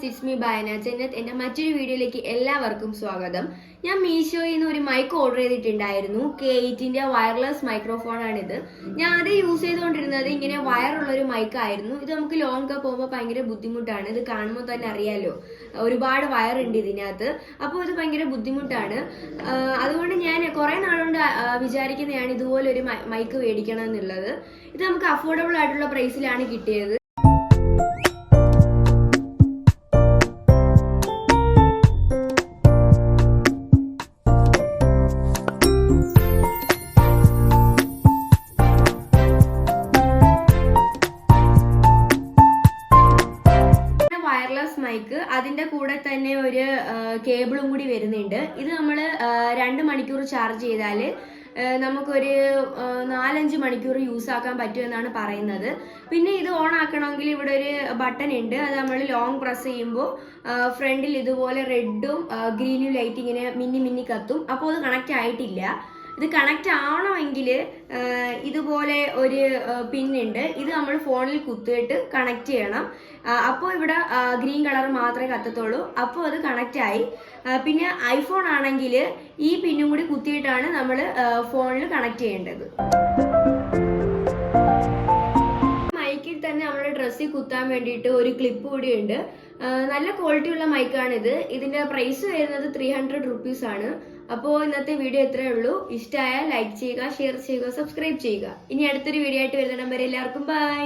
Guys it's me Bayana Jannath എന്റെ മറ്റൊരു വീഡിയോയിലേക്ക് എല്ലാവർക്കും സ്വാഗതം. ഞാൻ മീഷോയിൽ നിന്ന് ഒരു മൈക്ക് ഓർഡർ ചെയ്തിട്ടുണ്ടായിരുന്നു. കെ എയ്റ്റിന്റെ വയർലെസ് മൈക്രോഫോൺ ആണിത്. ഞാൻ അത് യൂസ് ചെയ്തുകൊണ്ടിരുന്നത് ഇങ്ങനെ വയറുള്ള ഒരു മൈക്ക് ആയിരുന്നു. ഇത് നമുക്ക് ലോങ് ഒക്കെ പോകുമ്പോൾ ഭയങ്കര ബുദ്ധിമുട്ടാണ്. ഇത് കാണുമ്പോൾ തന്നെ അറിയാലോ. ഒരുപാട് വയർ ഉണ്ട് ഇതിനകത്ത്. അപ്പോൾ ഇത് ഭയങ്കര ബുദ്ധിമുട്ടാണ്. അതുകൊണ്ട് ഞാൻ കുറേ നാളുകൊണ്ട് വിചാരിക്കുന്നതാണ് ഇതുപോലെ ഒരു മൈക്ക് മേടിക്കണം എന്നുള്ളത് ഇത് നമുക്ക് അഫോർഡബിൾ ആയിട്ടുള്ള പ്രൈസിലാണ് കിട്ടിയത്. വയർലെസ് മൈക്ക് അതിന്റെ കൂടെ തന്നെ ഒരു കേബിളും കൂടി വരുന്നുണ്ട്. ഇത് നമ്മൾ രണ്ട് മണിക്കൂർ ചാർജ് ചെയ്താൽ നമുക്കൊരു നാലഞ്ച് മണിക്കൂർ യൂസ് ആക്കാൻ പറ്റും എന്നാണ് പറയുന്നത്. പിന്നെ ഇത് ഓൺ ആക്കണമെങ്കിൽ ഇവിടെ ഒരു ബട്ടൺ ഉണ്ട്. അത് നമ്മൾ ലോങ് പ്രസ് ചെയ്യുമ്പോൾ ഫ്രണ്ടിൽ ഇതുപോലെ റെഡും ഗ്രീനും ലൈറ്റ് ഇങ്ങനെ മിന്നി മിന്നി കത്തും. അപ്പോൾ അത് കണക്റ്റ് ആയിട്ടില്ല. ഇത് കണക്ട് ആവണമെങ്കിൽ ഇതുപോലെ ഒരു പിന്നുണ്ട് ഇത് നമ്മൾ ഫോണിൽ കുത്തിയിട്ട് കണക്ട് ചെയ്യണം. അപ്പോൾ ഇവിടെ ഗ്രീൻ കളർ മാത്രമേ കത്തത്തുള്ളൂ. അപ്പോൾ അത് കണക്റ്റ് ആയി. പിന്നെ ഐഫോൺ ആണെങ്കിൽ ഈ പിന്നും കൂടി കുത്തിയിട്ടാണ് നമ്മൾ ഫോണിൽ കണക്ട് ചെയ്യേണ്ടത്. കുത്താൻ വേണ്ടിയിട്ട് ഒരു ക്ലിപ്പ് കൂടി ഉണ്ട് നല്ല ക്വാളിറ്റി ഉള്ള മൈക്കാണിത് ഇതിന്റെ പ്രൈസ് വരുന്നത് ത്രീ ഹൺഡ്രഡ് റുപ്പീസ് ആണ്. അപ്പോൾ ഇന്നത്തെ വീഡിയോ ഇത്രയേ ഉള്ളൂ. ഇഷ്ടമായ ലൈക്ക് ചെയ്യുക ഷെയർ ചെയ്യുക സബ്സ്ക്രൈബ് ചെയ്യുക. ഇനി അടുത്തൊരു വീഡിയോ ആയിട്ട് വരുന്ന നമ്പർ എല്ലാവർക്കും ബൈ